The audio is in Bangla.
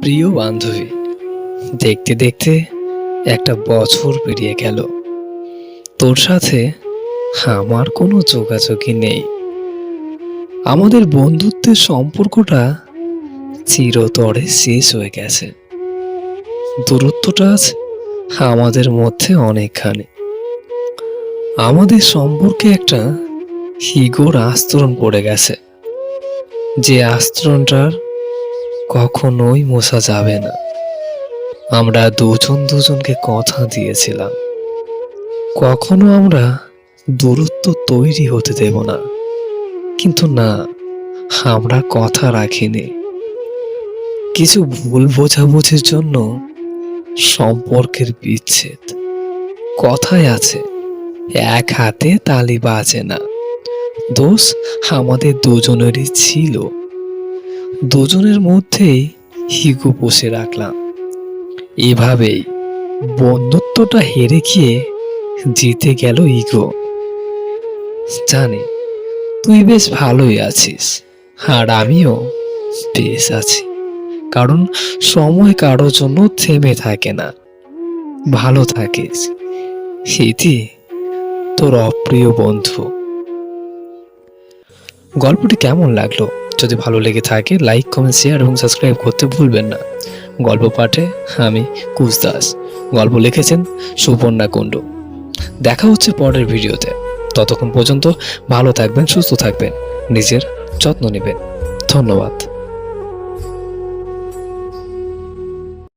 প্রিয় বান্ধবী, দেখতে দেখতে একটা বছর পেরিয়ে গেল। তোর সাথে আমার কোনো যোগাযোগই নেই। আমাদের বন্ধুত্বের সম্পর্কটা চিরতরে শেষ হয়ে গেছে। দূরত্বটা আজ আমাদের মধ্যে অনেকখানি। আমাদের সম্পর্কে একটা হিগোর আস্তরণ পড়ে গেছে। যে আস্তরণটার কখনোই মোছা যাবে না। আমরা দুজন দুজনকে কথা দিয়েছিলাম। কখনো আমরা দূরত্ব তৈরি হতে দেব না। কিন্তু না, আমরা কথা রাখিনি। কিছু ভুল বোঝাবুঝির জন্য সম্পর্কের বিচ্ছেদ। কথায় আছে, এক হাতে তালি বাজে না। দোষ আমাদের দুজনেরই ছিল। দুজনের মধ্যেই হিগু বসে রাখলাম। এভাবেই বন্ধুত্বটা হেরে গিয়ে জিতে গেল ইগো। জানি, তুই বেশ ভালোই আছিস, আর আমিও বেশ আছি, কারণ সময় কারোর জন্য থেমে থাকে না। ভালো থাকিস ইতি তোর অপ্রিয় বন্ধু। গল্পটি কেমন লাগল? যদি ভালো লেগে থাকে লাইক কমেন্ট শেয়ার এবং সাবস্ক্রাইব করতে ভুলবেন না। গল্প পাঠে আমি কুচদাস গল্প লিখেছেন সুপর্ণা কুণ্ডু। দেখা হচ্ছে পরের ভিডিওতে। ততক্ষণ পর্যন্ত ভালো থাকবেন, সুস্থ থাকবেন, নিজের যত্ন নেবেন। ধন্যবাদ।